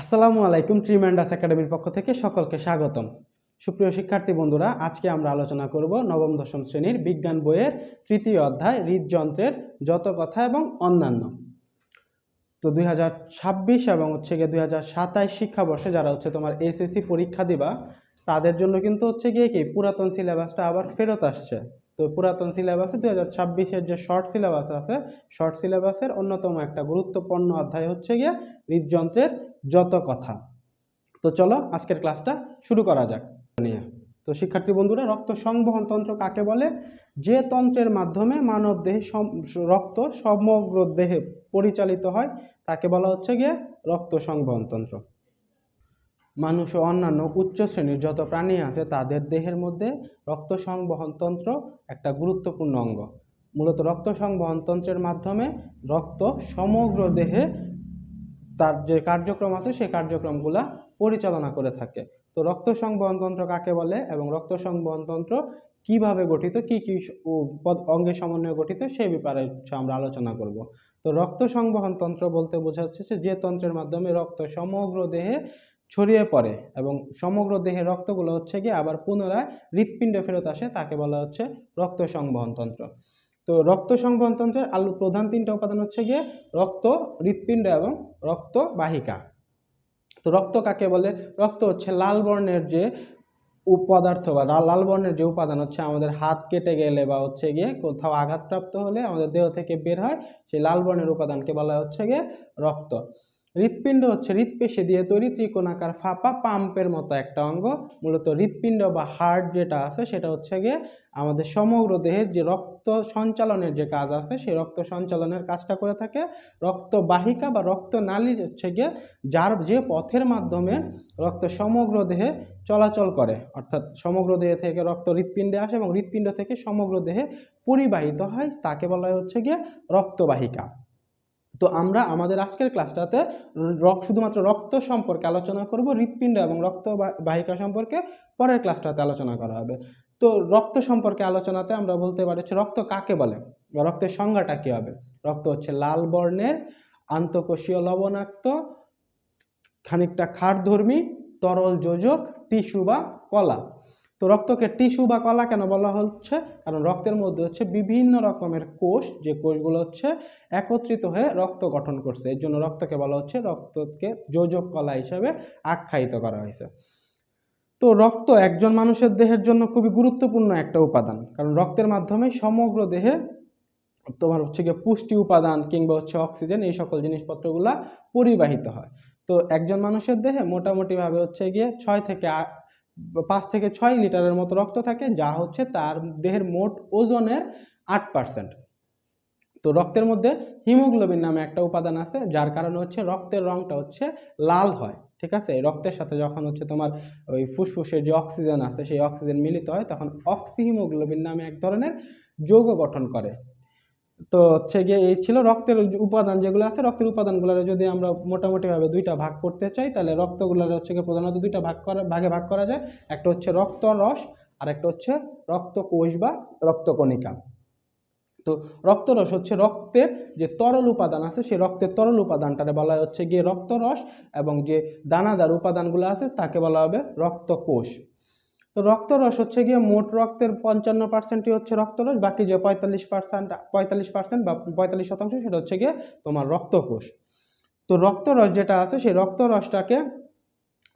আসসালামু আলাইকুম ট্রিম্যান্ডাস একাডেমির পক্ষ থেকে সকলকে স্বাগতম। সুপ্রিয় শিক্ষার্থী বন্ধুরা, আজকে আমরা আলোচনা করব নবম, দশম শ্রেণির বিজ্ঞান বইয়ের তৃতীয় অধ্যায়, হৃদযন্ত্রের যত কথা এবং অন্যান্য। তো দুই হাজার ছাব্বিশ এবং হচ্ছে গিয়ে দুই হাজার সাতাশ শিক্ষাবর্ষে যারা হচ্ছে তোমার এসএসসি পরীক্ষা দিবা, তাদের জন্য কিন্তু হচ্ছে গিয়ে কি পুরাতন সিলেবাসটা আবার ফেরত আসছে। তো পুরাতন সিলেবাসে দুই হাজার ছাব্বিশের যে শর্ট সিলেবাস আছে শর্ট সিলেবাসের অন্যতম একটা গুরুত্বপূর্ণ অধ্যায় হচ্ছে গিয়ে হৃদযন্ত্রের যত কথা। তো চলো আজকের ক্লাসটা শুরু করা যাক। নিয়ে। তো শিক্ষার্থী বন্ধুরা, রক্ত সংবহন তন্ত্র কাকে বলে? যে তন্ত্রের মাধ্যমে মানব দেহে রক্ত সমগ্র দেহে পরিচালিত হয়, তাকে বলা হচ্ছে গিয়ে রক্ত সংবহন তন্ত্র। মানুষ ও অন্যান্য উচ্চ শ্রেণির যত প্রাণী আছে, তাদের দেহের মধ্যে রক্ত সংবহনতন্ত্র একটা গুরুত্বপূর্ণ অঙ্গ। মূলত রক্ত সংবহন তন্ত্রের মাধ্যমে রক্ত সমগ্র দেহে তার যে কার্যক্রম আছে, সেই কার্যক্রমগুলা পরিচালনা করে থাকে। তো রক্ত সংবহন তন্ত্র কাকে বলে এবং রক্ত সংবহন তন্ত্র কীভাবে গঠিত, কি কি অঙ্গের সমন্বয়ে গঠিত সেই ব্যাপারে আমরা আলোচনা করব। তো রক্ত সংবহন তন্ত্র বলতে বোঝাচ্ছে যে যে তন্ত্রের মাধ্যমে রক্ত সমগ্র দেহে ছড়িয়ে পড়ে এবং সমগ্র দেহে রক্তগুলো হচ্ছে গিয়ে আবার পুনরায় হৃৎপিণ্ডে ফেরত আসে, তাকে বলা হচ্ছে রক্ত সংবহন তন্ত্র। তো রক্ত সংবহন তন্ত্রের আলু, প্রধান তিনটা উপাদান হচ্ছে গিয়ে রক্ত, হৃৎপিণ্ড এবং রক্ত বাহিকা। তো রক্ত কাকে বলে? রক্ত হচ্ছে লাল বর্ণের যে পদার্থ বা লাল বর্ণের যে উপাদান হচ্ছে আমাদের হাত কেটে গেলে বা হচ্ছে গিয়ে কোথাও আঘাতপ্রাপ্ত হলে আমাদের দেহ থেকে বের হয়, সেই লাল বর্ণের উপাদানকে বলা হচ্ছে গিয়ে রক্ত। হৃৎপিণ্ড হচ্ছে হৃৎপেশি দিয়ে তৈরি ত্রিকোণাকার ফাঁপা পাম্পের মতো একটা অঙ্গ। মূলত হৃৎপিণ্ড বা হার্ট যেটা আছে, সেটা হচ্ছে গিয়ে আমাদের সমগ্র দেহের যে রক্ত সঞ্চালনের যে কাজ আছে, সেই রক্ত সঞ্চালনের কাজটা করে থাকে। রক্ত বাহিকা বা রক্ত নালী হচ্ছে গিয়ে যার যে পথের মাধ্যমে রক্ত সমগ্র দেহে চলাচল করে। অর্থাৎ সমগ্র দেহে থেকে রক্ত হৃৎপিণ্ডে আসে এবং হৃৎপিণ্ড থেকে সমগ্র দেহে পরিবাহিত হয়, তাকে বলা হচ্ছে গিয়ে রক্তবাহিকা তো আমরা আমাদের আজকের ক্লাসটাতে রক শুধুমাত্র রক্ত সম্পর্কে আলোচনা করব, হৃৎপিণ্ড এবং রক্ত বাহিকা সম্পর্কে পরের ক্লাসটাতে আলোচনা করা হবে। তো রক্ত সম্পর্কে আলোচনাতে আমরা বলতে পারি হচ্ছে রক্ত কাকে বলে বা রক্তের সংজ্ঞাটা কী হবে? রক্ত হচ্ছে লাল বর্ণের আন্তঃকোষীয় লবণাক্ত, খানিকটা ক্ষারধর্মী, তরল যোজক, টিস্যু বা কলা। তো রক্তকে টিস্যু বা কলা কেন বলা হচ্ছে? কারণ রক্তের মধ্যে হচ্ছে বিভিন্ন রকমের কোষ, যে কোষগুলো হচ্ছে একত্রিত হয়ে রক্ত গঠন করছে। এর জন্য রক্তকে বলা হচ্ছে রক্তকে যোজক কলা হিসেবে আখ্যায়িত করা হয়েছে। তো রক্ত একজন মানুষের দেহের জন্য খুবই গুরুত্বপূর্ণ একটা উপাদান। কারণ রক্তের মাধ্যমে সমগ্র দেহে তোমার হচ্ছে গিয়ে পুষ্টি উপাদান কিংবা হচ্ছে অক্সিজেন, এই সকল জিনিসপত্রগুলা পরিবাহিত হয়। তো একজন মানুষের দেহে মোটামুটিভাবে হচ্ছে গিয়ে ছয় থেকে পাঁচ থেকে ছয় লিটারের মতো রক্ত থাকে, যা হচ্ছে তার দেহের মোট ওজনের আট পার্সেন্ট তো রক্তের মধ্যে হিমোগ্লোবিন নামে একটা উপাদান আছে, যার কারণে হচ্ছে রক্তের রংটা হচ্ছে লাল হয়, ঠিক আছে? রক্তের সাথে যখন হচ্ছে তোমার ওই ফুসফুসের যে অক্সিজেন আছে, সেই অক্সিজেন মিলিত হয়, তখন অক্সিহিমোগ্লোবিন নামে এক ধরনের যৌগ গঠন করে। তো হচ্ছে গিয়ে এই ছিল রক্তের উপাদান যেগুলো আছে, রক্তের উপাদানগুলোর যদি আমরা মোটামুটিভাবে দুইটা ভাগ করতে চাই, তাহলে রক্তগুলোর হচ্ছে গিয়ে প্রধানত দুইটা ভাগ করা, ভাগে ভাগ করা যায়। একটা হচ্ছে রক্ত রস, আর একটা হচ্ছে রক্তকোষ বা রক্তকণিকা তো রক্তরস হচ্ছে রক্তের যে তরল উপাদান আছে, সেই রক্তের তরল উপাদানটারে বলা হচ্ছে গিয়ে রক্তরস এবং যে দানাদার উপাদানগুলো আছে, তাকে বলা হবে রক্তকোষ তো রক্তরস হচ্ছে গিয়ে মোট রক্তের পঞ্চান্ন পার্সেন্টই হচ্ছে রক্তরস, বাকি যে পঁয়তাল্লিশ পার্সেন্ট পঁয়তাল্লিশ পার্সেন্ট বা পঁয়তাল্লিশ শতাংশ সেটা হচ্ছে গিয়ে তোমার রক্তকোষ। তো রক্তরস যেটা আছে, সেই রক্তরসটাকে,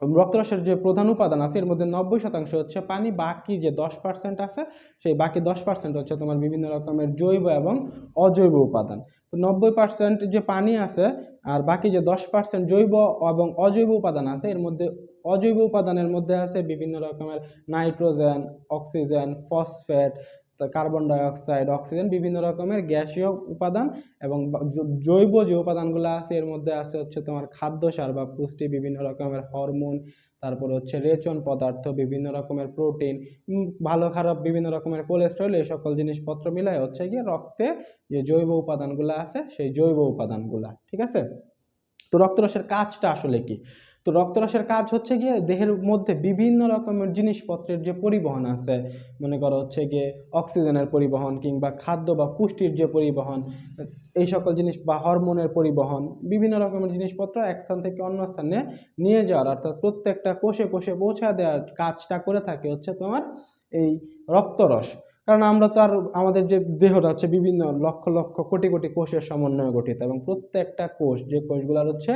রক্তরসের যে প্রধান উপাদান আছে, এর মধ্যে নব্বই শতাংশ হচ্ছে পানি, বাকি যে দশ পার্সেন্ট আছে, সেই বাকি দশ পার্সেন্ট হচ্ছে তোমার বিভিন্ন রকমের জৈব এবং অজৈব উপাদান। তো নব্বই পার্সেন্ট যে পানি আছে, আর বাকি যে দশ পার্সেন্ট জৈব এবং অজৈব উপাদান আছে, এর মধ্যে অজৈব উপাদানের মধ্যে আছে বিভিন্ন রকমের nitrogen, oxygen, phosphate carbon dioxide, oxygen, বিভিন্ন রকমের গ্যাসীয় উপাদান এবং জৈব যে উপাদানগুলো আছে এর মধ্যে আছে হচ্ছে তোমার খাদ্য সার বা পুষ্টি, বিভিন্ন রকমের হরমোন, তারপর হচ্ছে রেচন পদার্থ, বিভিন্ন রকমের প্রোটিন ভালো খারাপ বিভিন্ন রকমের কোলেস্ট্রল এই সকল জিনিসপত্র মিলাই হচ্ছে গিয়ে রক্তে যে জৈব উপাদানগুলো আছে, সেই জৈব উপাদানগুলা, ঠিক আছে? তো রক্তরসের কাজটা আসলে কি? তো রক্তরসের কাজ হচ্ছে গিয়ে দেহের মধ্যে বিভিন্ন রকমের জিনিসপত্রের যে পরিবহন আছে, মনে করো হচ্ছে গিয়ে অক্সিজেনের পরিবহন কিংবা খাদ্য বা পুষ্টির যে পরিবহন, এই সকল জিনিস বা হরমোনের পরিবহন, বিভিন্ন রকমের জিনিসপত্র এক স্থান থেকে অন্য স্থানে নিয়ে যাওয়ার, অর্থাৎ প্রত্যেকটা কোষে কোষে পৌঁছা দেওয়ার কাজটা করে থাকে হচ্ছে তোমার এই রক্তরস। কারণ আমরা তো আর আমাদের যে দেহটা হচ্ছে বিভিন্ন লক্ষ লক্ষ কোটি কোটি কোষের সমন্বয়ে গঠিত এবং প্রত্যেকটা কোষ যে কোষগুলোর হচ্ছে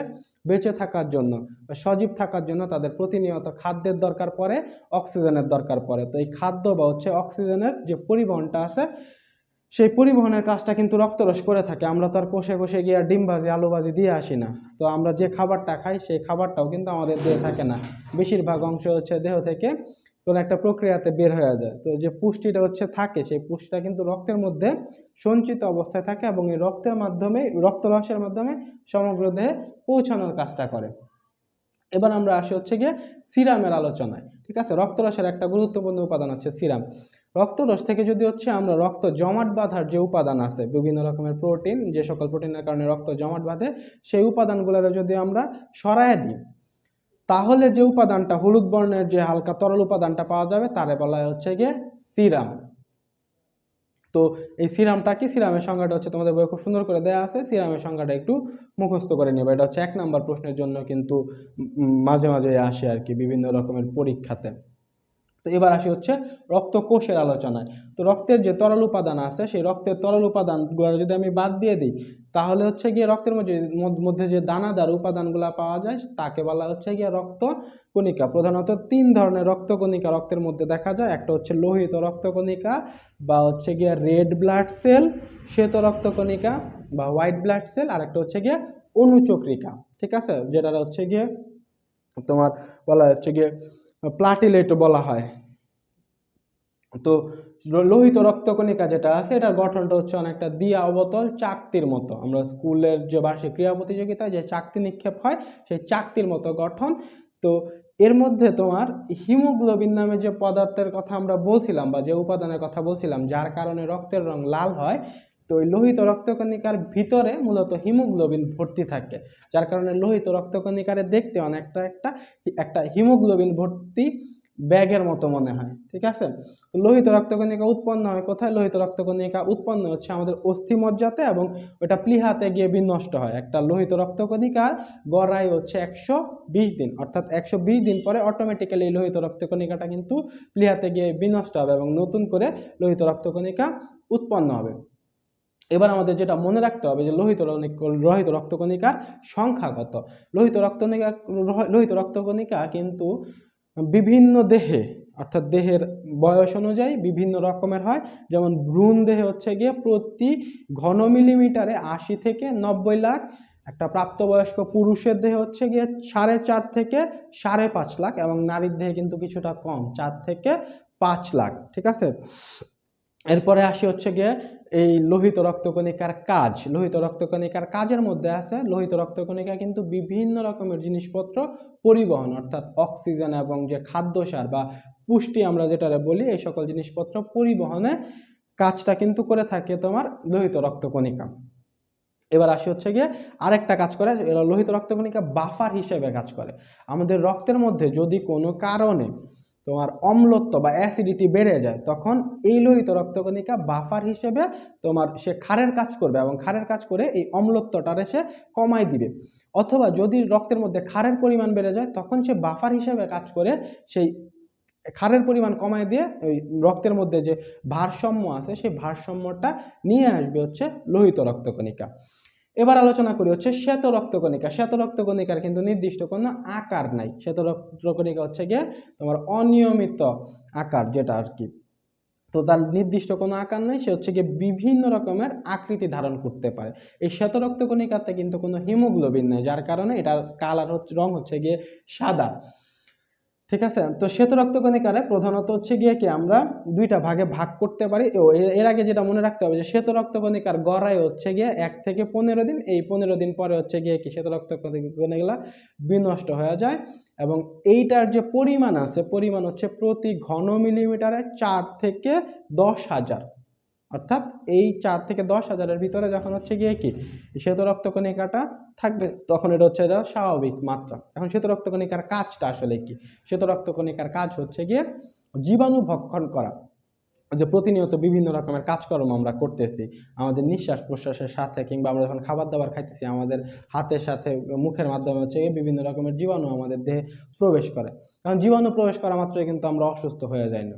বেঁচে থাকার জন্য সজীব থাকার জন্য তাদের প্রতিনিয়ত খাদ্যের দরকার পড়ে, অক্সিজেনের দরকার পড়ে। তো এই খাদ্য বা হচ্ছে অক্সিজেনের যে পরিবহনটা আছে, সেই পরিবহনের কাজটা কিন্তু রক্তরস করে থাকে। আমরা তো আর কোষে কোষে গিয়ে ডিম ভাজি আলু ভাজি দিয়ে আসি না। তো আমরা যে খাবারটা খাই, সেই খাবারটাও কিন্তু আমাদের দেহে থাকে না। বেশিরভাগ অংশ হচ্ছে দেহ থেকে কোনো একটা প্রক্রিয়াতে বের হয়ে যায়। তো যে পুষ্টিটা হচ্ছে থাকে, সেই পুষ্টিটা কিন্তু রক্তের মধ্যে সঞ্চিত অবস্থায় থাকে এবং এই রক্তের মাধ্যমে রক্তরসের মাধ্যমে সমগ্র দেহে পৌঁছানোর কাজটা করে। এবার আমরা আসি হচ্ছে গিয়ে সিরামের আলোচনায়। ঠিক আছে? রক্তরসের একটা গুরুত্বপূর্ণ উপাদান হচ্ছে সিরাম। রক্তরস থেকে যদি হচ্ছে আমরা রক্ত জমাট বাঁধার যে উপাদান আছে, বিভিন্ন রকমের প্রোটিন, যে সকল প্রোটিনের কারণে রক্ত জমাট বাঁধে, সেই উপাদানগুলোর যদি আমরা সরায় দিই তাহলে যে উপাদানটা হলুদ বর্ণের যে হালকা তরল উপাদানটা পাওয়া যাবে, তারে বলা হচ্ছে গিয়ে সিরাম। তো এই সিরামটা কি? সিরামের সংজ্ঞাটা হচ্ছে তোমাদের বইয়ে খুব সুন্দর করে দেওয়া আছে। সিরামের সংজ্ঞাটা একটু মুখস্থ করে নেবে। এটা হচ্ছে এক নাম্বার প্রশ্নের জন্য কিন্তু মাঝে মাঝে আসে আর কি বিভিন্ন রকমের পরীক্ষাতে। তো এবার আসি হচ্ছে রক্তকোষের আলোচনায়। তো রক্তের যে তরল উপাদান আছে, সেই রক্তের তরল উপাদানগুলো যদি আমি বাদ দিয়ে দিই, তাহলে হচ্ছে গিয়ে রক্তের মধ্যে মধ্যে যে দানাদার উপাদানগুলো পাওয়া যায়, তাকে বলা হচ্ছে গিয়ে রক্ত কণিকা প্রধানত তিন ধরনের রক্তকণিকা রক্তের মধ্যে দেখা যায়। একটা হচ্ছে লোহিত রক্তকণিকা, বা হচ্ছে গিয়ে রেড ব্লাড সেল শ্বেত রক্তকণিকা, বা হোয়াইট ব্লাড সেল, আর একটা হচ্ছে গিয়ে অনুচক্রিকা। ঠিক আছে? যেটা হচ্ছে গিয়ে তোমার বলা হচ্ছে গিয়ে প্লাটিলেট বলা হয়। তো লোহিত রক্তকণিকা যেটা আছে, এটার গঠনটা হচ্ছে অনেকটা দিয়া অবতল চাকতির মতো। আমরা স্কুলের যে বার্ষিক ক্রীড়া প্রতিযোগিতায় যে চাকতি নিক্ষেপ হয়, সেই চাকতির মতো গঠন। তো এর মধ্যে তোমার হিমোগ্লোবিন নামে যে পদার্থের কথা আমরা বলছিলাম বা যে উপাদানের কথা বলছিলাম, যার কারণে রক্তের রং লাল হয় তো ওই লোহিত রক্তকণিকার ভিতরে মূলত হিমোগ্লোবিন ভর্তি থাকে। যার কারণে লোহিত রক্তকণিকারে দেখতে অনেকটা একটা একটা হিমোগ্লোবিন ভর্তি ব্যাগের মতো মনে হয়, ঠিক আছে? তো লোহিত রক্তকণিকা উৎপন্ন হয় কোথায়? লোহিত রক্তকণিকা উৎপন্ন হচ্ছে আমাদের অস্থি অস্থিমজ্জাতে এবং ওটা প্লিহাতে গিয়ে বিনষ্ট হয়। একটা লোহিত রক্তকণিকার গড়াই হচ্ছে একশো বিশ দিন, অর্থাৎ একশো বিশ দিন পরে অটোমেটিক্যালি লোহিত রক্তকণিকাটা কিন্তু প্লিহাতে গিয়ে বিনষ্ট হবে এবং নতুন করে লোহিত রক্তকণিকা উৎপন্ন হবে। এবার আমাদের যেটা মনে রাখতে হবে যে লোহিত লোহিত রক্তকণিকার সংখ্যা কত লোহিত রক্তকণিকা লোহিত রক্তকণিকা কিন্তু বিভিন্ন দেহে, অর্থাৎ দেহের বয়স অনুযায়ী বিভিন্ন রকমের হয়। যেমন ভ্রূণ দেহে হচ্ছে গিয়ে প্রতি ঘন মিলিমিটারে আশি থেকে নব্বই লাখ, একটা প্রাপ্তবয়স্ক পুরুষের দেহে হচ্ছে গিয়ে সাড়ে চার থেকে সাড়ে পাঁচ লাখ এবং নারীর দেহে কিন্তু কিছুটা কম, চার থেকে পাঁচ লাখ, ঠিক আছে? এরপরে আসি হচ্ছে গিয়ে এই লোহিত রক্তকণিকার কাজ। লোহিত রক্তকণিকার কাজের মধ্যে আছে, লোহিত রক্তকণিকা কিন্তু বিভিন্ন রকমের জিনিসপত্র পরিবহন, অর্থাৎ অক্সিজেন এবং যে খাদ্যসার বা পুষ্টি আমরা যেটা বলি, এই সকল জিনিসপত্র পরিবহনে কাজটা কিন্তু করে থাকে তোমার লোহিত রক্তকণিকা। এবার আসি হচ্ছে গিয়ে আরেকটা কাজ করে লোহিত রক্তকণিকা বাফার হিসেবে কাজ করে। আমাদের রক্তের মধ্যে যদি কোনো কারণে তোমার অম্লত্ব বা অ্যাসিডিটি বেড়ে যায়, তখন এই লোহিত রক্তকণিকা বাফার হিসেবে তোমার সে ক্ষারের কাজ করবে এবং ক্ষারের কাজ করে এই অম্লত্বটারে সে কমাই দিবে। অথবা যদি রক্তের মধ্যে ক্ষারের পরিমাণ বেড়ে যায়, তখন সে বাফার হিসেবে কাজ করে সেই ক্ষারের পরিমাণ কমায় দিয়ে ওই রক্তের মধ্যে যে ভারসাম্য আছে, সেই ভারসাম্যটা নিয়ে আসবে হচ্ছে লোহিত রক্তকণিকা। এবার আলোচনা করি হচ্ছে শ্বেত রক্তকণিকা শ্বেত রক্তকণিকার কিন্তু নির্দিষ্ট কোনো আকার নাই। শ্বেত রক্তকণিকা হচ্ছে গিয়ে তোমার অনিয়মিত আকার যেটা আর কি। তো তার নির্দিষ্ট কোনো আকার নেই, সে হচ্ছে গিয়ে বিভিন্ন রকমের আকৃতি ধারণ করতে পারে। এই শ্বেত রক্তকণিকাতে কিন্তু কোনো হিমোগ্লোবিন নেই, যার কারণে এটার কালার হচ্ছে, রং হচ্ছে গিয়ে সাদা। ঠিক আছে? তো শ্বেত রক্তকণিকারে প্রধানত হচ্ছে গিয়ে কি আমরা দুইটা ভাগে ভাগ করতে পারি। ও এর- আগে যেটা মনে রাখতে হবে যে শ্বেত রক্তকণিকার গড়াই হচ্ছে গিয়ে এক থেকে পনেরো দিন, এই পনেরো দিন পরে হচ্ছে গিয়ে কি শ্বেত রক্তকণিকাগুলা বিনষ্ট হয়ে যায় এবং এইটার যে পরিমাণ আছে, পরিমাণ হচ্ছে প্রতি ঘন মিলিমিটারে চার থেকে দশ হাজার। অর্থাৎ এই চার থেকে দশ হাজারের ভিতরে যখন হচ্ছে গিয়ে কি শ্বেত রক্তকণিকাটা থাকবে, তখন এটা হচ্ছে এটা স্বাভাবিক মাত্রা। এখন শ্বেত রক্তকণিকার কাজটা আসলে কি? শ্বেত রক্তকণিকার কাজ হচ্ছে গিয়ে জীবাণু ভক্ষণ করা। যে প্রতিনিয়ত বিভিন্ন রকমের কাজকর্ম আমরা করতেছি, আমাদের নিঃশ্বাস প্রশ্বাসের সাথে কিংবা আমরা যখন খাবার দাবার খাইতেছি, আমাদের হাতের সাথে মুখের মাধ্যমে হচ্ছে বিভিন্ন রকমের জীবাণু আমাদের দেহে প্রবেশ করে। কারণ জীবাণু প্রবেশ করা মাত্রই কিন্তু আমরা অসুস্থ হয়ে যাই না।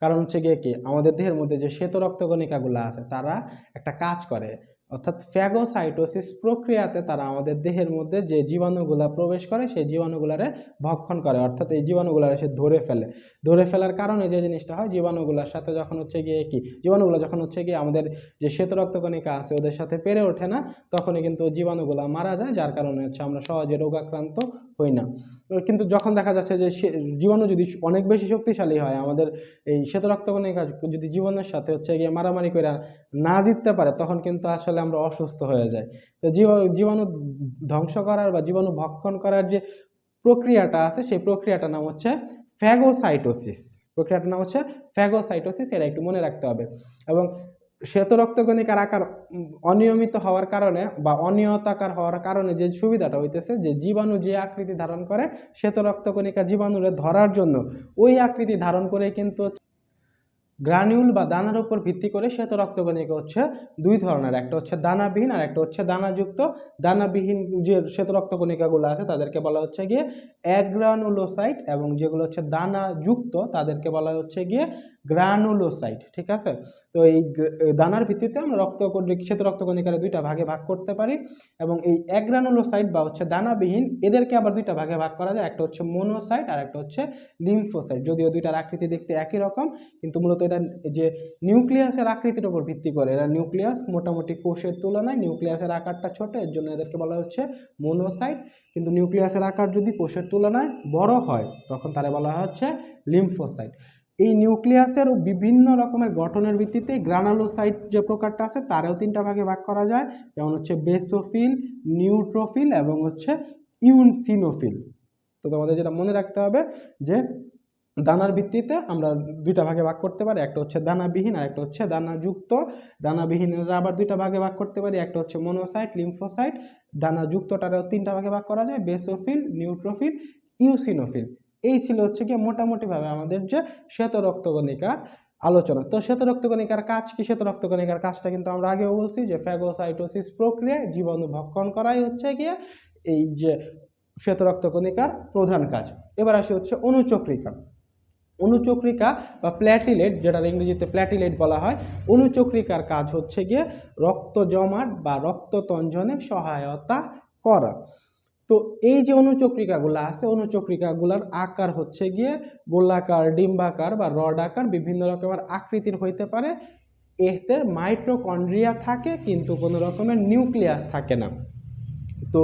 কারণ হচ্ছে গিয়ে কি? আমাদের দেহের মধ্যে যে শ্বেত রক্তকণিকাগুলো আছে, তারা একটা কাজ করে। অর্থাৎ ফ্যাগোসাইটোসিস প্রক্রিয়াতে তারা আমাদের দেহের মধ্যে যে জীবাণুগুলা প্রবেশ করে, সেই জীবাণুগুলারে ভক্ষণ করে। অর্থাৎ এই জীবাণুগুলারে সে ধরে ফেলে। ধরে ফেলার কারণে যে জিনিসটা হয়, জীবাণুগুলার সাথে যখন হচ্ছে গিয়ে কি? জীবাণুগুলো যখন হচ্ছে গিয়ে আমাদের যে শ্বেত রক্তকণিকা আছে, ওদের সাথে পেরে ওঠে না, তখনই কিন্তু জীবাণুগুলা মারা যায়, যার কারণে হচ্ছে আমরা সহজে রোগাক্রান্ত হই না। কিন্তু যখন দেখা যাচ্ছে যে জীবাণু যদি অনেক বেশি শক্তিশালী হয়, আমাদের এই শ্বেত রক্তকণিকা যদি জীবাণুর সাথে হচ্ছে গিয়ে মারামারি করে না জিততে পারে, তখন কিন্তু আসলে আমরা অসুস্থ হয়ে যাই। তো জীবা- জীবাণু ধ্বংস করার বা জীবাণু ভক্ষণ করার যে প্রক্রিয়াটা আছে, সেই প্রক্রিয়াটার নাম হচ্ছে ফ্যাগোসাইটোসিস। প্রক্রিয়াটার নাম হচ্ছে ফ্যাগোসাইটোসিস, এটা একটু মনে রাখতে হবে। এবং শ্বেত রক্তকণিকার আকার অনিয়মিত হওয়ার কারণে বা অনিয়তাকার হওয়ার কারণে যে সুবিধাটা হইতেছে যে জীবাণু যে আকৃতি ধারণ করে শ্বেত রক্তকণিকা জীবাণুরে ধরার জন্য, ওই আকৃতি ধারণ করে কিন্তু গ্রানিউল বা দানার উপর ভিত্তি করে শ্বেত রক্তকণিকা হচ্ছে দুই ধরনের। একটা হচ্ছে দানাবিহীন আর একটা হচ্ছে দানাযুক্ত। দানাবিহীন যে শ্বেত রক্তকণিকাগুলো আছে তাদেরকে বলা হচ্ছে গিয়ে অ্যাগ্রানুলোসাইট এবং যেগুলো হচ্ছে দানাযুক্ত তাদেরকে বলা হচ্ছে গিয়ে গ্রানুলোসাইট, ঠিক আছে? তো এই দানার ভিত্তিতে আমরা রক্ত শ্বেত রক্তকণিকারে দুইটা ভাগে ভাগ করতে পারি এবং এই অ্যাগ্রানুলোসাইট বা হচ্ছে দানাবিহীন এদেরকে আবার দুইটা ভাগে ভাগ করা যায়। একটা হচ্ছে মোনোসাইট আর একটা হচ্ছে লিম্ফোসাইট। যদিও দুইটার আকৃতি দেখতে একই রকম, কিন্তু মূলত এটা যে নিউক্লিয়াসের আকৃতির উপর ভিত্তি করে, এরা নিউক্লিয়াস মোটামুটি কোষের তুলনায় নিউক্লিয়াসের আকারটা ছোট, এর জন্য এদেরকে বলা হচ্ছে মোনোসাইট। কিন্তু নিউক্লিয়াসের আকার যদি কোষের তুলনায় বড় হয়, তখন তারা বলা হচ্ছে লিম্ফোসাইট। এই নিউক্লিয়াসের বিভিন্ন রকমের গঠনের ভিত্তিতে গ্রানালোসাইট যে প্রকারটা আছে, তারও তিনটা ভাগে ভাগ করা যায়। যেমন হচ্ছে বেসোফিল, নিউট্রোফিল এবং হচ্ছে ইউনসিনোফিল। তো তোমাদের যেটা মনে রাখতে হবে যে, দানার ভিত্তিতে আমরা দুইটা ভাগে ভাগ করতে পারি। একটা হচ্ছে দানাবিহীন আর একটা হচ্ছে দানাযুক্ত। দানাবিহীনের আবার দুইটা ভাগে ভাগ করতে পারি। একটা হচ্ছে মনোসাইট, লিম্ফোসাইট। দানাযুক্তটারও তিনটা ভাগে ভাগ করা যায়। Basophil, neutrophil, eosinophil. এই ছিল হচ্ছে কি মোটামুটিভাবে আমাদের যে শ্বেত রক্তকণিকার আলোচনা। তো শ্বেত রক্তকণিকার কাজ কি? শ্বেত রক্তকণিকার কাজটা কিন্তু আমরা আগেও বলছি যে ফ্যাগোসাইটোসিস প্রক্রিয়ায় জীবাণু ভক্ষণ করাই হচ্ছে গিয়ে এই যে শ্বেত রক্তকণিকার প্রধান কাজ। এবার আসি হচ্ছে অনুচক্রিকা। অনুচক্রিকা বা প্ল্যাটিলেট যেটা ইংরেজিতে প্ল্যাটিলেট বলা হয়, অনুচক্রিকার কাজ হচ্ছে গিয়ে রক্ত জমাট বা রক্ত তঞ্জনে সহায়তা করা। তো এই যে অনুচক্রিকাগুলো আছে অনুচক্রিকাগুলোর আকার হচ্ছে গিয়ে গোলাকার, ডিম্বাকার বা রড আকার বিভিন্ন রকমের আকৃতির হইতে পারে। এতে মাইট্রোকন্ড্রিয়া থাকে কিন্তু কোনো রকমের নিউক্লিয়াস থাকে না। তো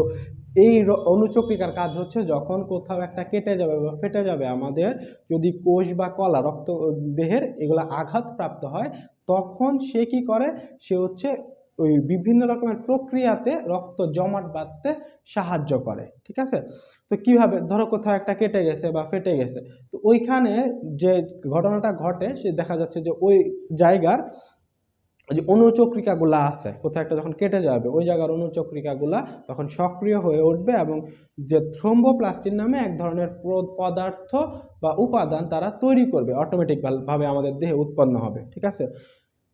এই অনুচক্রিকার কাজ হচ্ছে যখন কোথাও একটা কেটে যাবে বা ফেটে যাবে আমাদের, যদি কোষ বা কলা, রক্ত, দেহের এগুলো আঘাতপ্রাপ্ত হয়, তখন সে কি করে? সে হচ্ছে ওই বিভিন্ন রকমের প্রক্রিয়াতে রক্ত জমাট বাঁধতে সাহায্য করে, ঠিক আছে? তো কীভাবে? ধরো কোথাও একটা কেটে গেছে বা ফেটে গেছে, তো ওইখানে যে ঘটনাটা ঘটে, সে দেখা যাচ্ছে যে ওই জায়গার যে অনুচক্রিকাগুলা আছে, কোথাও একটা যখন কেটে যাবে, ওই জায়গার অনুচক্রিকাগুলা তখন সক্রিয় হয়ে উঠবে এবং যে থ্রোম্বোপ্লাস্টিন নামে এক ধরনের পদার্থ বা উপাদান তারা তৈরি করবে অটোমেটিক ভাবে আমাদের দেহে উৎপন্ন হবে, ঠিক আছে?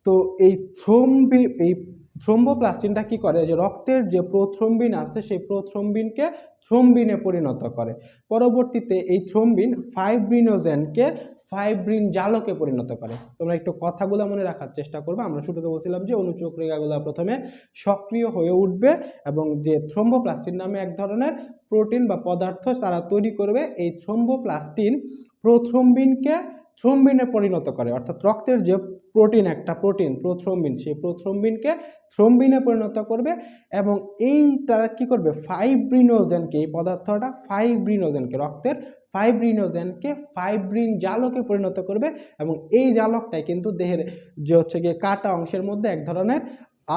তো এই থ্রোম্বি, এই থ্রোম্বোপ্লাস্টিনটা কি করে? যে রক্তের যে প্রোথ্রম্বিন আছে, সেই প্রোথ্রম্বিনকে থ্রোম্বিনে পরিণত করে। পরবর্তীতে এই থ্রোম্বিন ফাইব্রিনোজেনকে ফাইব্রিন জালকে পরিণত করে। তোমরা একটু কথাগুলো মনে রাখার চেষ্টা করবে। আমরা শুরুতে বলছিলাম যে অনুচক্রিকাগুলো প্রথমে সক্রিয় হয়ে উঠবে এবং যে থ্রোম্বোপ্লাস্টিন নামে এক ধরনের প্রোটিন বা পদার্থ তারা তৈরি করবে, এই থ্রোম্বোপ্লাস্টিন প্রোথ্রম্বিনকে থ্রোম্বিনে পরিণত করে, অর্থাৎ রক্তের যে প্রোটিন একটা প্রোটিন প্রোথ্রোম্বিন সেই প্রোথ্রম্বিনকে থ্রোম্বিনে পরিণত করবে এবং এইটা কি করবে? ফাইব্রিনোজেনকে এই পদার্থটা ফাইব্রিনোজেনকে রক্তের ফাইব্রিনোজেনকে ফাইব্রিন জালকে পরিণত করবে এবং এই জালকটাই কিন্তু দেহের যে হচ্ছে গিয়ে কাটা অংশের মধ্যে এক ধরনের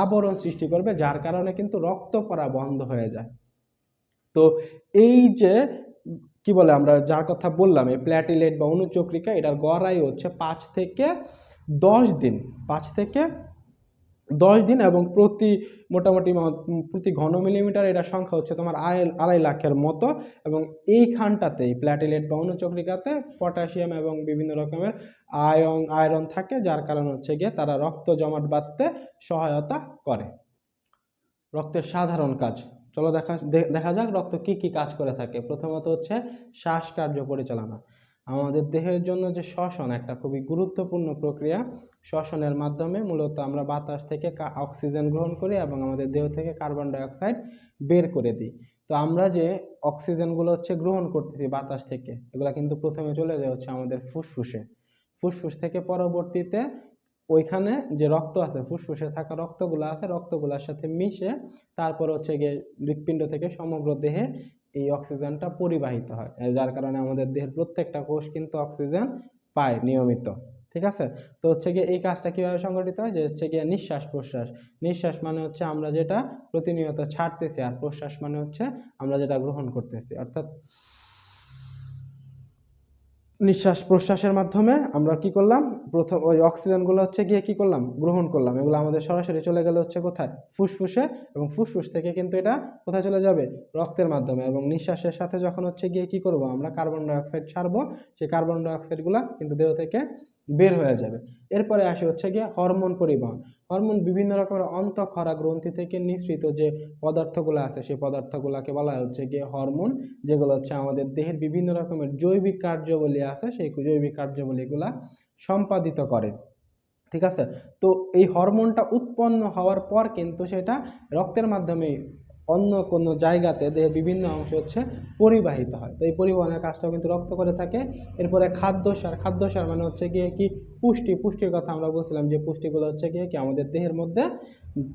আবরণ সৃষ্টি করবে, যার কারণে কিন্তু রক্ত পড়া বন্ধ হয়ে যায়। তো এই যে কি বলে আমরা যার কথা বললাম, এই প্ল্যাটিলেট বা অনুচক্রিকা, এটার গড় আয়ু হচ্ছে পাঁচ থেকে দশ দিন, পাঁচ থেকে দশ দিন এবং প্রতি মোটামুটি প্রতি ঘন মিলিমিটার এটার সংখ্যা হচ্ছে তোমার আড়াই আড়াই লাখের মতো এবং এইখানটাতে এই প্ল্যাটিলেট বা অনুচক্রিকাতে পটাশিয়াম এবং বিভিন্ন রকমের আয়ন আয়রন থাকে, যার কারণে হচ্ছে গিয়ে তারা রক্ত জমাট বাঁধতে সহায়তা করে। রক্তের সাধারণ কাজ। চলো দেখা দেখা যাক রক্ত কি কি কাজ করে থাকে। প্রথমত হচ্ছে শ্বাসকার্য পরিচালনা। আমাদের দেহের জন্য যে শ্বসন, একটা খুবই গুরুত্বপূর্ণ প্রক্রিয়া। শ্বসনের মাধ্যমে মূলত আমরা বাতাস থেকে অক্সিজেন গ্রহণ করি এবং আমাদের দেহ থেকে কার্বন ডাই অক্সাইড বের করে দিই। তো আমরা যে অক্সিজেনগুলো হচ্ছে গ্রহণ করতেছি বাতাস থেকে, এগুলো কিন্তু প্রথমে চলে যায় হচ্ছে আমাদের ফুসফুসে। ফুসফুস থেকে পরবর্তীতে ওইখানে যে রক্ত আছে, ফুসফুসে থাকা রক্তগুলো আছে, রক্তগুলোর সাথে মিশে তারপর হচ্ছে গিয়ে হৃৎপিণ্ড থেকে সমগ্র দেহে এই অক্সিজেনটা পরিবাহিত হয়। যার কারণে আমাদের দেহের প্রত্যেকটা কোষ কিন্তু অক্সিজেন পায় নিয়মিত, ঠিক আছে? তো হচ্ছে গিয়ে এই কাজটা কীভাবে সংগঠিত হয়? যে হচ্ছে গিয়ে নিঃশ্বাস প্রশ্বাস। নিঃশ্বাস মানে হচ্ছে আমরা যেটা প্রতিনিয়ত ছাড়তেছি, আর প্রশ্বাস মানে হচ্ছে আমরা যেটা গ্রহণ করতেছি। অর্থাৎ নিঃশ্বাস প্রশ্বাসের মাধ্যমে আমরা কি করলাম? প্রথম ওই অক্সিজেনগুলো হচ্ছে গিয়ে কি করলাম? গ্রহণ করলাম। এগুলো আমাদের সরাসরি চলে গেলে হচ্ছে কোথায়? ফুসফুসে। এবং ফুসফুস থেকে কিন্তু এটা কোথায় চলে যাবে? রক্তের মাধ্যমে। এবং নিঃশ্বাসের সাথে যখন হচ্ছে গিয়ে কি করব? আমরা কার্বন ডাইঅক্সাইড ছাড়বো। সেই কার্বন ডাইঅক্সাইডগুলো কিন্তু দেহ থেকে বের হয়ে যাবে। এরপরে আসে হচ্ছে গিয়ে হরমোন পরিবহন। হরমোন বিভিন্ন রকমের অন্তঃক্ষরা গ্রন্থি থেকে নিঃসৃত যে পদার্থগুলো আছে, সেই পদার্থগুলোকে বলা হচ্ছে গিয়ে হরমোন, যেগুলো হচ্ছে আমাদের দেহের বিভিন্ন রকমের জৈবিক কার্যাবলী আছে, সেই জৈবিক কার্যাবলীগুলা সম্পাদিত করে। ঠিক আছে? তো এই হরমোনটা উৎপন্ন হওয়ার পর কিন্তু সেটা রক্তের মাধ্যমে অন্য কোনো জায়গাতে দেহের বিভিন্ন অংশ হচ্ছে পরিবাহিত হয়। তো এই পরিবহনের কাজটাও কিন্তু রক্ত করে থাকে। এরপরে খাদ্যসার খাদ্যসার মানে হচ্ছে গিয়ে কি? পুষ্টি। পুষ্টির কথা আমরা বলছিলাম যে পুষ্টিগুলো হচ্ছে গিয়ে কি? আমাদের দেহের মধ্যে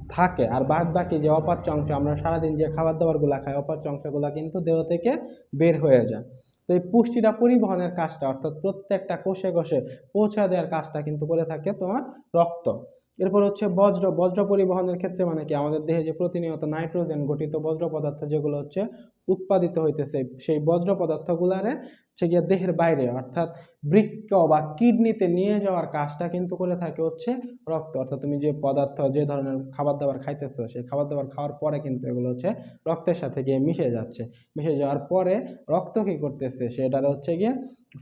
থাকে। আর বাদ বাকি যে অপাচ্য অংশ, আমরা সারাদিন যে খাবার দাবারগুলো খাই, অপাচ্য অংশগুলো কিন্তু দেহ থেকে বের হয়ে যায়। তো এই পুষ্টিটা পরিবহনের কাজটা, অর্থাৎ প্রত্যেকটা কোষে কোষে পৌঁছা দেওয়ার কাজটা কিন্তু করে থাকে তোমার রক্ত। এরপর হচ্ছে বজ্র বজ্র পরিবহনের ক্ষেত্রে মানে কি? আমাদের দেহে যে প্রতিনিয়ত নাইট্রোজেন গঠিত বজ্র পদার্থ যেগুলো হচ্ছে উৎপাদিত হইতেছে, সেই বজ্র পদার্থগুলারে হচ্ছে গিয়ে দেহের বাইরে, অর্থাৎ বৃক্ক বা কিডনিতে নিয়ে যাওয়ার কাজটা কিন্তু করে থাকে হচ্ছে রক্ত। অর্থাৎ তুমি যে পদার্থ, যে ধরনের খাবার দাবার খাইতেছো, সেই খাবার দাবার খাওয়ার পরে কিন্তু এগুলো হচ্ছে রক্তের সাথে গিয়ে মিশে যাচ্ছে। মিশে যাওয়ার পরে রক্ত কি করতেছে? সেটার হচ্ছে গিয়ে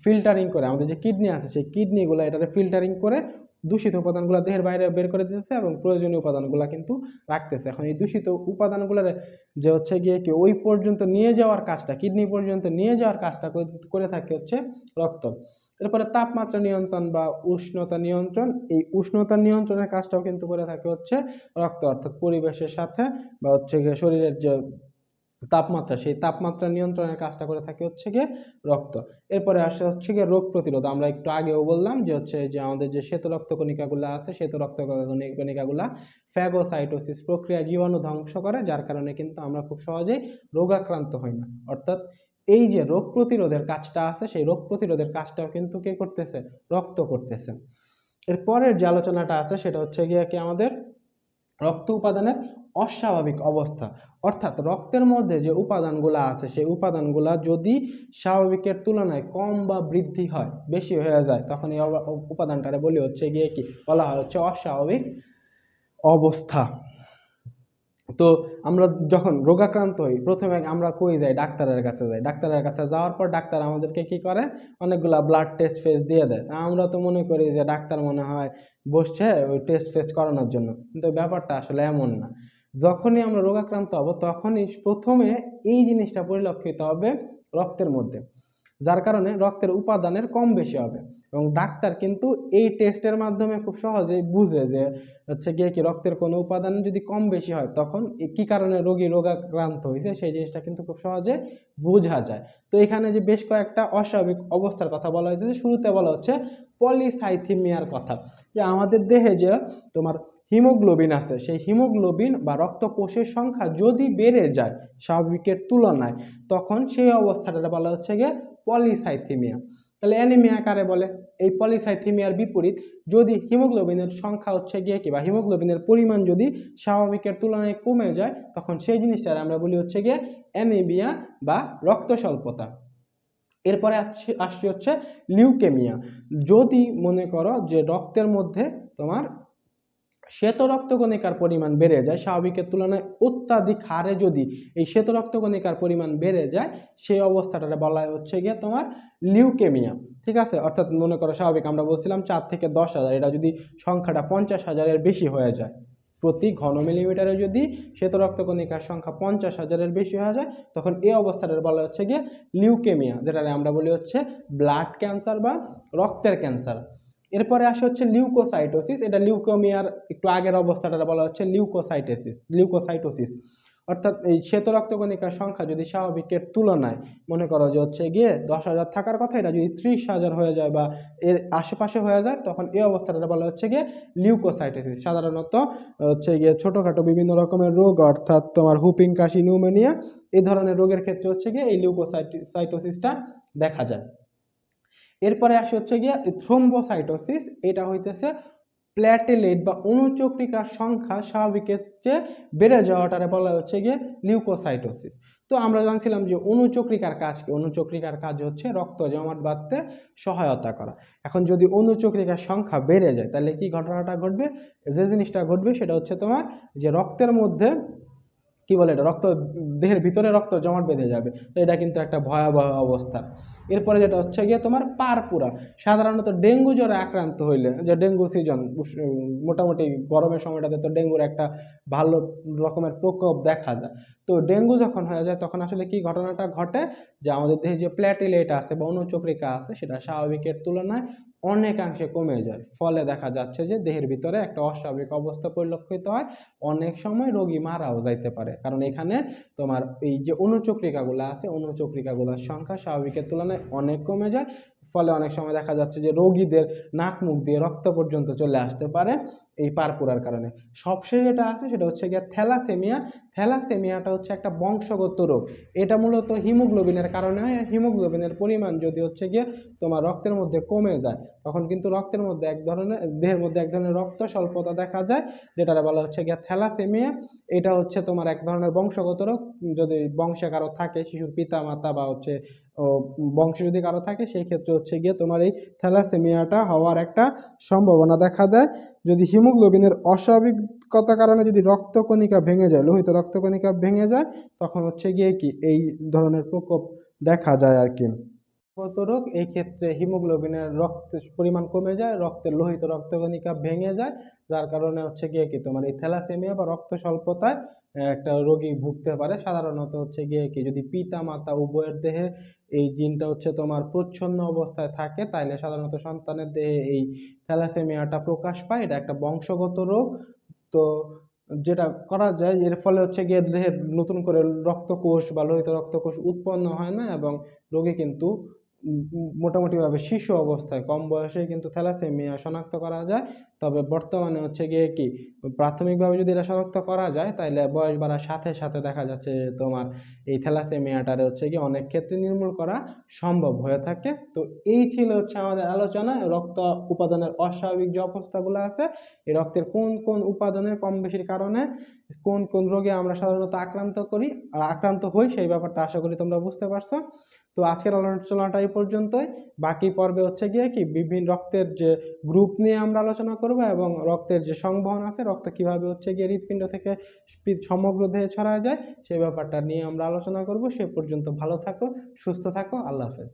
ফিল্টারিং করে, আমাদের যে কিডনি আছে, সেই কিডনিগুলো এটারে ফিল্টারিং করে দূষিত উপাদানগুলো দেহের বাইরে বের করে দিতেছে এবং প্রয়োজনীয় উপাদানগুলো কিন্তু রাখতেছে। এখন এই দূষিত উপাদানগুলোর যে হচ্ছে গিয়ে কি ওই পর্যন্ত নিয়ে যাওয়ার কাজটা, কিডনি পর্যন্ত নিয়ে যাওয়ার কাজটা করে- করে থাকে হচ্ছে রক্ত। এরপরে তাপমাত্রা নিয়ন্ত্রণ বা উষ্ণতা নিয়ন্ত্রণ, এই উষ্ণতা নিয়ন্ত্রণের কাজটাও কিন্তু করে থাকে হচ্ছে রক্ত, অর্থাৎ পরিবেশের সাথে বা হচ্ছে শরীরের যে তাপমাত্রা, সেই তাপমাত্রা নিয়ন্ত্রণের কাজটা করে থাকে হচ্ছে গিয়ে রক্ত। এরপরে আসে হচ্ছে গিয়ে রোগ প্রতিরোধ। আমরা একটু আগেও বললাম যে হচ্ছে যে আমাদের যে শ্বেত রক্ত কণিকাগুলো আছে শ্বেত রক্ত কণি- কণিকাগুলা ফ্যাগোসাইটোসিস প্রক্রিয়া জীবাণু ধ্বংস করে, যার কারণে কিন্তু আমরা খুব সহজেই রোগাক্রান্ত হই না। অর্থাৎ এই যে রোগ প্রতিরোধের কাজটা আছে, সেই রোগ প্রতিরোধের কাজটাও কিন্তু কে করতেছে? রক্ত করতেছে। এর পরের যে আলোচনাটা আছে, সেটা হচ্ছে গিয়ে কি আমাদের রক্ত উপাদানের অস্বাভাবিক অবস্থা। অর্থাৎ রক্তের মধ্যে যে উপাদানগুলো আছে, সেই উপাদানগুলা যদি স্বাভাবিকের তুলনায় কম বা বৃদ্ধি হয়, বেশি হয়ে যায়, তখন এই উপাদানটারে বলি হচ্ছে গিয়ে কি? বলা হয় হচ্ছে অস্বাভাবিক অবস্থা। তো আমরা যখন রোগাক্রান্ত হই, প্রথমে আমরা কই যাই? ডাক্তারের কাছে যাই। ডাক্তারের কাছে যাওয়ার পর ডাক্তার আমাদেরকে কি করে? অনেকগুলা ব্লাড টেস্ট ফেস্ট দিয়ে দেয়। আমরা তো মনে করি যে ডাক্তার মনে হয় বসছে ওই টেস্ট ফেস্ট করানোর জন্য। কিন্তু ব্যাপারটা আসলে এমন না। যখনই আমরা রোগাক্রান্ত হব, তখনই প্রথমে এই জিনিসটা পরিলক্ষিত হবে রক্তের মধ্যে। যার কারণে রক্তের উপাদানের কম বেশি হবে। এবং ডাক্তার কিন্তু এই টেস্টের মাধ্যমে খুব সহজেই বুঝে যে হচ্ছে গিয়ে কি রক্তের কোনো উপাদান যদি কম বেশি হয়, তখন কি কারণে রোগী রোগাক্রান্ত হয়েছে সেই জিনিসটা কিন্তু খুব সহজে বোঝা যায়। তো এখানে যে বেশ কয়েকটা অস্বাভাবিক অবস্থার কথা বলা হয়েছে, যে শুরুতে বলা হচ্ছে পলিসাইথিমিয়ার কথা। যে আমাদের দেহে যে তোমার হিমোগ্লোবিন আছে, সেই হিমোগ্লোবিন বা রক্তকোষের সংখ্যা যদি বেড়ে যায় স্বাভাবিকের তুলনায়, তখন সেই অবস্থাটা বলা হচ্ছে গিয়ে পলিসাইথিমিয়া তাহলে অ্যানিমিয়া কারে বলে। এই পলিসাইথিমিয়ার বিপরীত যদি হিমোগ্লোবিনের সংখ্যা হচ্ছে গিয়ে কি? বা হিমোগ্লোবিনের পরিমাণ যদি স্বাভাবিকের তুলনায় কমে যায়, তখন সেই জিনিসটার আমরা বলি হচ্ছে গিয়ে অ্যানিমিয়া বা রক্ত স্বল্পতা এরপরে আসছে আসছে হচ্ছে লিউকেমিয়া যদি মনে করো যে রক্তের মধ্যে তোমার শ্বেত রক্তকণিকার পরিমাণ বেড়ে যায়, স্বাভাবিকের তুলনায় অত্যাধিক হারে যদি এই শ্বেত রক্তকণিকার পরিমাণ বেড়ে যায়, সেই অবস্থাটা বলা হচ্ছে গিয়ে তোমার লিউকেমিয়া। ঠিক আছে? অর্থাৎ মনে করো স্বাভাবিক আমরা বলছিলাম চার থেকে দশ হাজার, এটা যদি সংখ্যাটা পঞ্চাশ হাজারের বেশি হয়ে যায়। প্রতি ঘন মিলিমিটারে যদি শ্বেত রক্তকণিকার সংখ্যা পঞ্চাশ হাজারের বেশি হয়ে যায়, তখন এই অবস্থাটা বলা হচ্ছে গিয়ে লিউকেমিয়া যেটা আমরা বলি হচ্ছে ব্লাড ক্যান্সার বা রক্তের ক্যান্সার। এরপরে আসে হচ্ছে লিউকোসাইটোসিস এটা লিউকোমিয়ার একটু আগের অবস্থাটা বলা হচ্ছে লিউকোসাইটোসিস লিউকোসাইটোসিস অর্থাৎ এই শ্বেত রক্তকণিকার সংখ্যা যদি স্বাভাবিকের তুলনায় মনে করো যে হচ্ছে গিয়ে দশ হাজার থাকার কথা, এটা যদি ত্রিশ হাজার হয়ে যায় বা এর আশেপাশে হয়ে যায়, তখন এই অবস্থাটা বলা হচ্ছে গিয়ে লিউকোসাইটোসিস সাধারণত হচ্ছে গিয়ে ছোটোখাটো বিভিন্ন রকমের রোগ, অর্থাৎ তোমার হুপিং, কাশি, নিউমোনিয়া, এই ধরনের রোগের ক্ষেত্রে হচ্ছে গিয়ে এই লিউকোসাইটোসিসটা দেখা যায়। এরপরে আসে হচ্ছে গিয়ে থ্রোম্বোসাইটোসিস এটা হইতেছে প্ল্যাটেলেট বা অনুচক্রিকার সংখ্যা স্বাভাবিকের চেয়ে বেড়ে যাওয়াটারে বলা হচ্ছে গিয়ে লিউকোসাইটোসিস তো আমরা জানছিলাম যে অনুচক্রিকার কাজ কি? অনুচক্রিকার কাজ হচ্ছে রক্ত জমাট বাঁধতে সহায়তা করা। এখন যদি অনুচক্রিকার সংখ্যা বেড়ে যায়, তাহলে কি ঘটনাটা ঘটবে? যে জিনিসটা ঘটবে সেটা হচ্ছে তোমার যে রক্তের মধ্যে কি বলে এটা? রক্ত, দেহের ভিতরে রক্ত জমাট বেঁধে যাবে। তো এটা কিন্তু একটা ভয়াবহ অবস্থা। এরপরে যেটা হচ্ছে গিয়ে তোমার পারপুরা। সাধারণত ডেঙ্গু জ্বরে আক্রান্ত হইলে, যে ডেঙ্গু সিজন মোটামুটি গরমের সময়টাতে তো ডেঙ্গুর একটা ভালো রকমের প্রকোপ দেখা যায়। তো ডেঙ্গু যখন হয়ে যায়, তখন আসলে কি ঘটনাটা ঘটে? যে আমাদের দেহে যে প্ল্যাটিলেট আছে বা অনুচক্রিকা আছে, সেটা স্বাভাবিকের তুলনায় অনেকাংশে কমে যায়। ফলে দেখা যাচ্ছে যে দেহের ভিতরে একটা অস্বাভাবিক অবস্থা পরিলক্ষিত হয়। অনেক সময় রোগী মারাও যাইতে পারে। কারণ এখানে তোমার এই যে অনুচক্রিকাগুলো আছে, অনুচক্রিকাগুলোর সংখ্যা স্বাভাবিকের তুলনায় অনেক কমে যায়। ফলে অনেক সময় দেখা যাচ্ছে যে রোগীদের নাক মুখ দিয়ে রক্ত পর্যন্ত চলে আসতে পারে। এই পার পারপুরার কারণে। সবশেষে যেটা আছে সেটা হচ্ছে গিয়ে থ্যালাসেমিয়া। থ্যালাসেমিয়াটা হচ্ছে একটা বংশগত রোগ। এটা মূলত হিমোগ্লোবিনের কারণে হয়। হিমোগ্লোবিনের পরিমাণ যদি হচ্ছে গিয়ে তোমার রক্তের মধ্যে কমে যায়, তখন কিন্তু রক্তের মধ্যে এক ধরনের দেহের মধ্যে এক ধরনের রক্ত স্বল্পতা দেখা যায় যেটা বলা হচ্ছে গিয়ে থ্যালাসেমিয়া। এটা হচ্ছে তোমার এক ধরনের বংশগত রোগ। যদি বংশে কারও থাকে, শিশুর পিতা মাতা বা হচ্ছে বংশে যদি কারও থাকে, সেই ক্ষেত্রে হচ্ছে গিয়ে তোমার এই থ্যালাসেমিয়াটা হওয়ার একটা সম্ভাবনা দেখা দেয়। যদি হিমোগ্লোবিনের অস্বাভাবিকতার কারণে যদি রক্তকণিকা ভেঙে যায়, লোহিত রক্তকণিকা ভেঙে যায়, তখন হচ্ছে গিয়ে কি এই ধরনের প্রকোপ দেখা যায় আর কি। গত রোগ, এই ক্ষেত্রে হিমোগ্লোবিনের রক্তের পরিমাণ কমে যায়, রক্তের লোহিত রক্তকণিকা ভেঙে যায়, যার কারণে হচ্ছে গিয়ে কি তোমার এই থ্যালাসেমিয়া বা রক্ত স্বল্পতায় একটা রোগী ভুগতে পারে। সাধারণত হচ্ছে গিয়ে কি যদি পিতা মাতা উভয়ের দেহে এই জিনটা হচ্ছে তোমার প্রচ্ছন্ন অবস্থায় থাকে, তাইলে সাধারণত সন্তানের দেহে এই থ্যালাসেমিয়াটা প্রকাশ পায়। এটা একটা বংশগত রোগ। তো যেটা করা যায়, এর ফলে হচ্ছে গিয়ে দেহের নতুন করে রক্তকোষ বা লোহিত রক্তকোষ উৎপন্ন হয় না এবং রোগী কিন্তু মোটামুটিভাবে শিশু অবস্থায়, কম বয়সে কিন্তু থ্যালাসেমিয়া শনাক্ত করা যায়। তবে বর্তমানে হচ্ছে গিয়ে কি, প্রাথমিকভাবে যদি এটা শনাক্ত করা যায় তাহলে বয়স বাড়ার সাথে সাথে দেখা যাচ্ছে তোমার এই থ্যালাসেমিয়াটারে হচ্ছে গিয়ে অনেক ক্ষেত্রে নির্মূল করা সম্ভব হয়ে থাকে। তো এই ছিল হচ্ছে আমাদের আলোচনা। রক্ত উপাদানের অস্বাভাবিক যে অবস্থাগুলো আছে, এই রক্তের কোন কোন উপাদানের কম বেশির কারণে, কোন কোন রোগে আমরা সাধারণত আক্রান্ত করি, আর আক্রান্ত হই, সেই ব্যাপারটা আশা করি তোমরা বুঝতে পারছ। তো আজকের আলোচনাটা এই পর্যন্তই। বাকি পর্বে হচ্ছে গিয়ে কি বিভিন্ন রক্তের যে গ্রুপ নিয়ে আমরা আলোচনা করব এবং রক্তের যে সংবহন আছে, রক্ত কীভাবে হচ্ছে গিয়ে হৃৎপিণ্ড থেকে সমগ্র দেহে ছড়ায় যায়, সেই ব্যাপারটা নিয়ে আমরা আলোচনা করব। সে পর্যন্ত ভালো থাকো, সুস্থ থাকো, আল্লাহ হাফেজ।